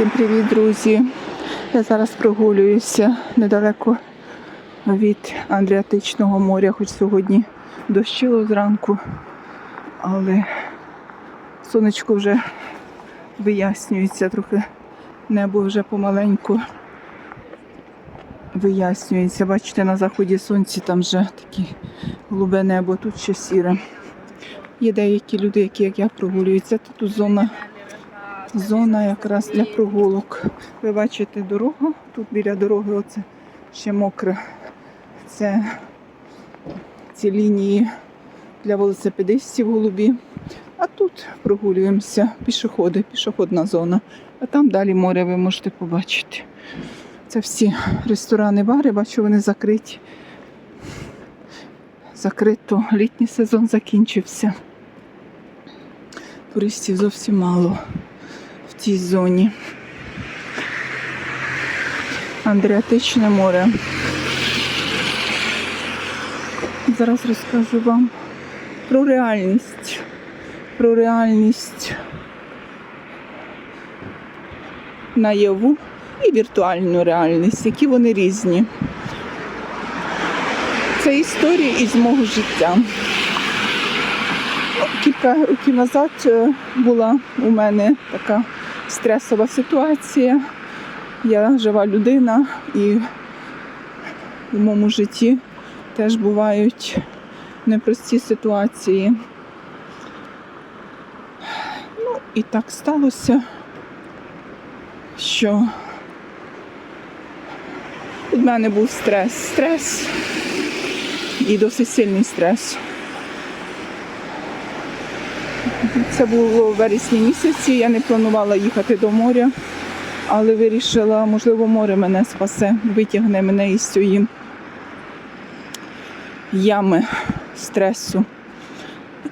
Всім привіт, друзі! Я зараз прогулююся недалеко від Андріатичного моря, хоч сьогодні дощило зранку, але сонечко вже вияснюється, трохи небо вже помаленьку вияснюється. Бачите, на заході сонця там вже таке голубе небо, тут ще сіре. Є деякі люди, які, як я, прогулюються. Тут зона Зона якраз для прогулок. Ви бачите дорогу, тут біля дороги оце ще мокре. Це ці лінії для велосипедистів голубі. А тут прогулюємося пішоходи, пішохідна зона. А там далі море ви можете побачити. Це всі ресторани, бари, бачу, вони закриті. Закрито, літній сезон закінчився. Туристів зовсім мало цій зоні. Андріатичне море. Зараз розкажу вам про реальність. Про реальність наяву і віртуальну реальність, які вони різні. Це історії із мого життя. Кілька років назад е, була у мене така стресова ситуація. Я жива людина і в моєму житті теж бувають непрості ситуації. Ну, і так сталося, що у мене був стрес. Стрес і досить сильний стрес. Це було в вересні місяці. Я не планувала їхати до моря, але вирішила, можливо, море мене спасе, витягне мене із цієї ями стресу.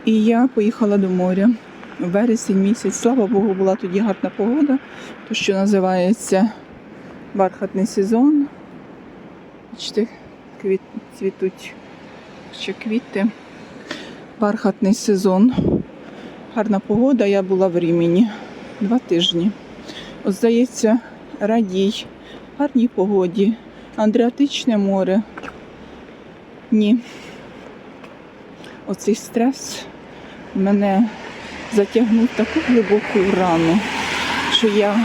І я поїхала до моря. Вересень місяць, слава Богу, була тоді гарна погода, то що називається бархатний сезон. Бачите, квіт, цвітуть ще квіти. Бархатний сезон. Гарна погода, я була в Рімені два тижні. От, здається, радій, гарній погоді, Андріатичне море. Ні. Оцей стрес мене затягнув таку глибоку рану, що я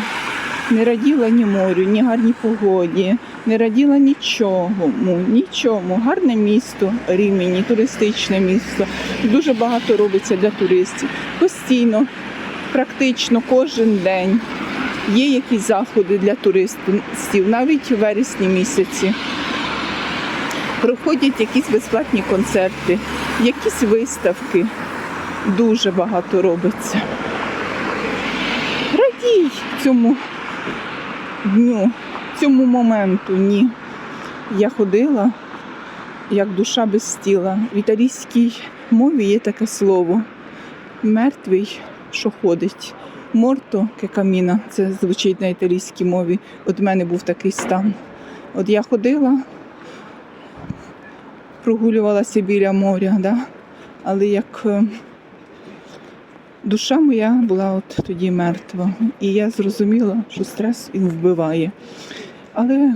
не раділа ні морю, ні гарній погоді, не раділа нічому, нічому. Гарне місто, Рімені, туристичне місто. Дуже багато робиться для туристів. Постійно, практично кожен день є якісь заходи для туристів, навіть у вересні місяці. Проходять якісь безплатні концерти, якісь виставки. Дуже багато робиться. Радій цьому дню, цьому моменту ні. Я ходила як душа без тіла. В італійській мові є таке слово. Мертвий, що ходить. Морто кекаміна, це звучить на італійській мові. От в мене був такий стан. От я ходила, прогулювалася біля моря, да? але як е, душа моя була от тоді мертва. І я зрозуміла, що стрес він вбиває. Але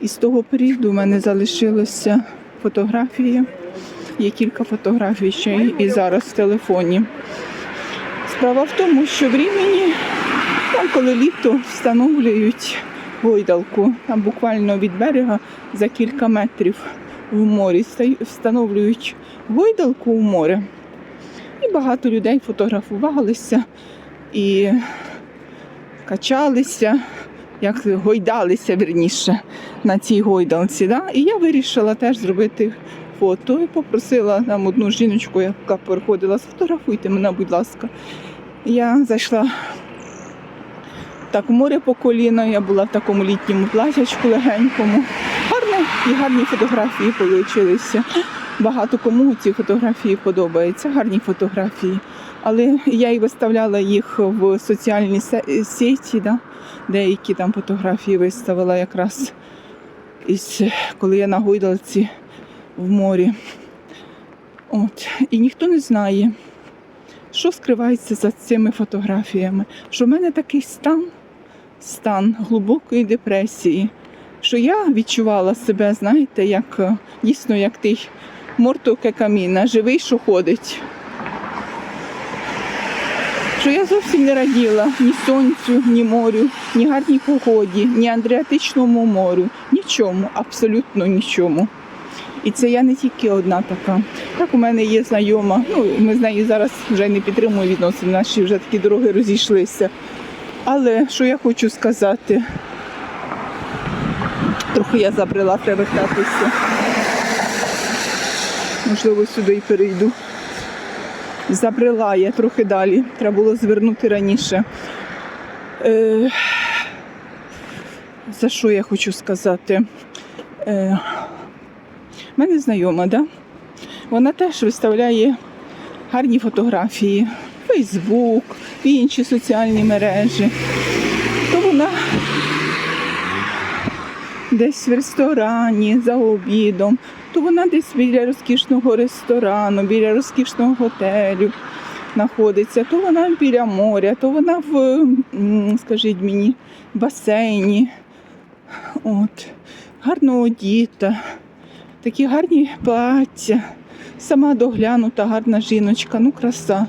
із того періоду в мене залишилися фотографії. Є кілька фотографій ще і зараз в телефоні. Справа в тому, що в Рімені, там, коли літо встановлюють гойдалку, там буквально від берега за кілька метрів в морі встановлюють гойдалку у море. І багато людей фотографувалися і качалися, як гойдалися верніше на цій гойдалці. Да? І я вирішила теж зробити фото і попросила там одну жіночку, яка приходила, сфотографуйте мене, будь ласка. Я зайшла так в море по коліна, я була в такому літньому платячку легенькому. Гарно і гарні фотографії вийшли. Багато кому ці фотографії подобаються, гарні фотографії. Але я і виставляла їх в соціальні сеті, да? деякі там фотографії виставила якраз із коли я на гойдалці в морі. От. І ніхто не знає, що скривається за цими фотографіями. Що в мене такий стан стан глибокої депресії. Що я відчувала себе, знаєте, як е, дійсно як той морто каміна, живий, що ходить. Що я зовсім не раділа ні сонцю, ні морю, ні гарній погоді, ні Адріатичному морю, нічому, абсолютно нічому. І це я не тільки одна така. Так у мене є знайома. Ну, ми з нею зараз вже не підтримуємо відносини, наші вже такі дороги розійшлися. Але що я хочу сказати, трохи я забрела, треба вертатися. Можливо, сюди і перейду. Забрела я трохи далі. Треба було звернути раніше. Е, за що я хочу сказати? Е, мене знайома, да? вона теж виставляє гарні фотографії, Фейсбук, і інші соціальні мережі. То вона десь в ресторані за обідом, то вона десь біля розкішного ресторану, біля розкішного готелю знаходиться, то вона біля моря, то вона в, скажіть мені, басейні. От. Гарно одіта, такі гарні плаття, сама доглянута, гарна жіночка, ну краса.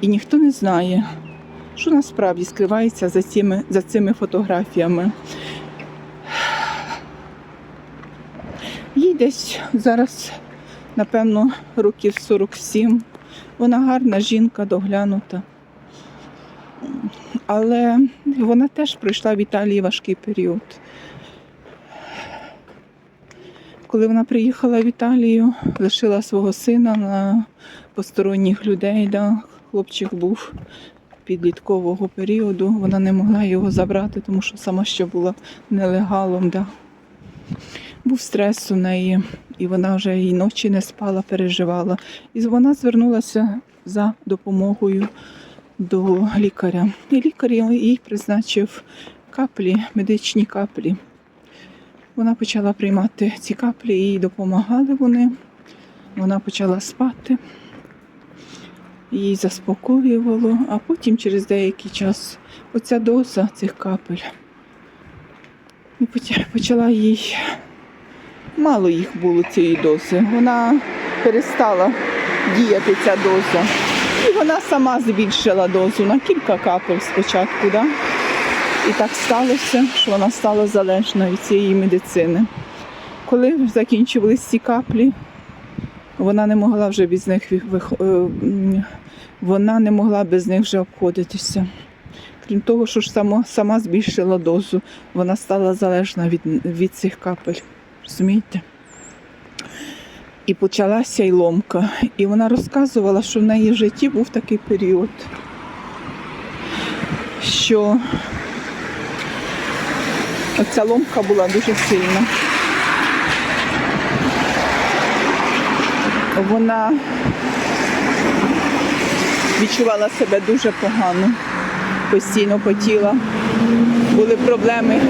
І ніхто не знає, що насправді скривається за цими, за цими фотографіями. Десь зараз, напевно, років 47. Вона гарна жінка, доглянута. Але вона теж пройшла в Італії важкий період. Коли вона приїхала в Італію, лишила свого сина на посторонніх людей, да, хлопчик був підліткового періоду, вона не могла його забрати, тому що сама ще була нелегалом. Да. Був стрес у неї, і вона вже і ночі не спала, переживала. І вона звернулася за допомогою до лікаря. І лікар їй призначив каплі, медичні каплі. Вона почала приймати ці каплі, їй допомагали вони. Вона почала спати, її заспокоювало, а потім через деякий час оця доза цих капель. Почала їй, мало їх було цієї дози. Вона перестала діяти ця доза. І вона сама збільшила дозу на кілька капель спочатку. Да? І так сталося, що вона стала залежна від цієї медицини. Коли закінчувалися ці каплі, вона не могла вже без них е, вона не могла без них вже обходитися. Крім того, що ж сама, сама збільшила дозу, вона стала залежна від, від цих капель. Розумієте? І почалася й ломка. І вона розказувала, що в неї в житті був такий період, що Оця ломка була дуже сильна. Вона відчувала себе дуже погано, постійно потіла, були проблеми.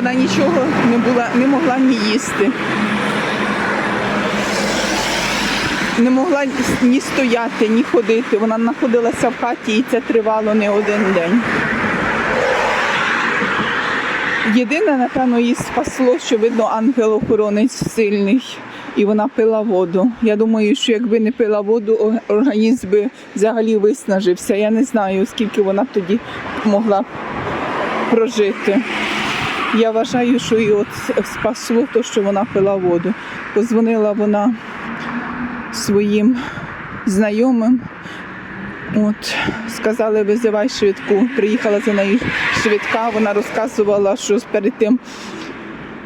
Вона нічого не була, не могла ні їсти. Не могла ні стояти, ні ходити. Вона знаходилася в хаті і це тривало не один день. Єдине, напевно, її спасло, що видно ангел-охоронець сильний, і вона пила воду. Я думаю, що якби не пила воду, організм би взагалі виснажився. Я не знаю, скільки вона тоді могла прожити. Я вважаю, що її от спасло те, що вона пила воду. Позвонила вона своїм знайомим. От, сказали, визивай швидку. Приїхала за нею швидка. Вона розказувала, що перед тим,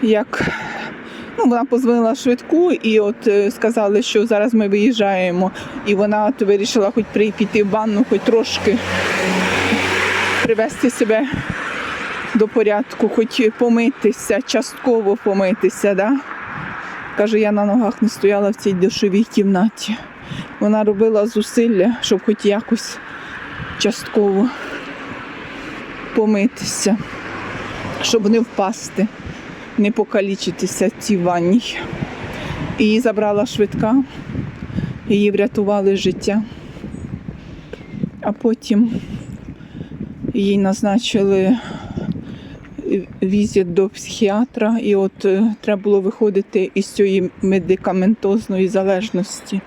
як ну, вона позвонила швидку і от е, сказали, що зараз ми виїжджаємо. І вона от вирішила хоч при- піти в ванну, хоч трошки привести себе до порядку, хоч помитися, частково помитися. Да? Каже, я на ногах не стояла в цій душовій кімнаті. Вона робила зусилля, щоб хоч якось частково помитися, щоб не впасти, не покалічитися цій ванні. Її забрала швидка, її врятували життя. А потім Їй назначили візит до психіатра, і от е, треба було виходити із цієї медикаментозної залежності.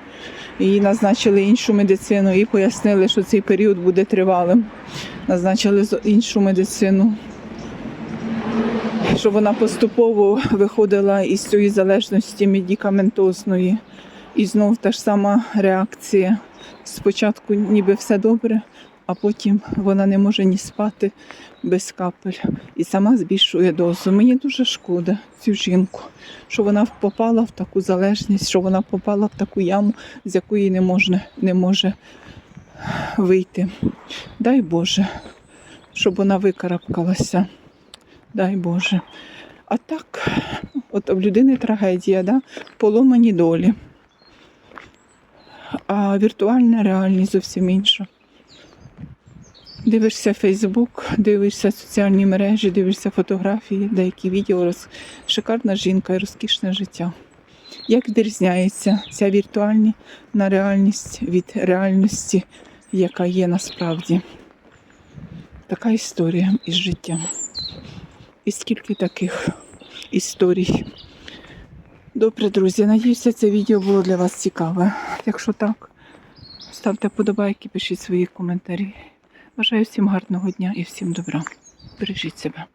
Їй назначили іншу медицину і пояснили, що цей період буде тривалим. Назначили іншу медицину, щоб вона поступово виходила із цієї залежності медикаментозної. І знов та ж сама реакція. Спочатку ніби все добре, а потім вона не може ні спати без капель і сама збільшує дозу. Мені дуже шкода цю жінку, що вона попала в таку залежність, що вона попала в таку яму, з якої не може, не може вийти. Дай Боже, щоб вона викарабкалася. Дай Боже. А так, от в людини трагедія, да? поломані долі. А віртуальна реальність зовсім інша. Дивишся Фейсбук, дивишся соціальні мережі, дивишся фотографії, деякі відео. Роз... Шикарна жінка і розкішне життя. Як відрізняється ця віртуальна реальність від реальності, яка є насправді? Така історія із життя. І скільки таких історій. Добре, друзі, надіюся, це відео було для вас цікаве. Якщо так, ставте подобайки, пишіть свої коментарі. Бажаю всім гарного дня і всім добра. Бережіть себе.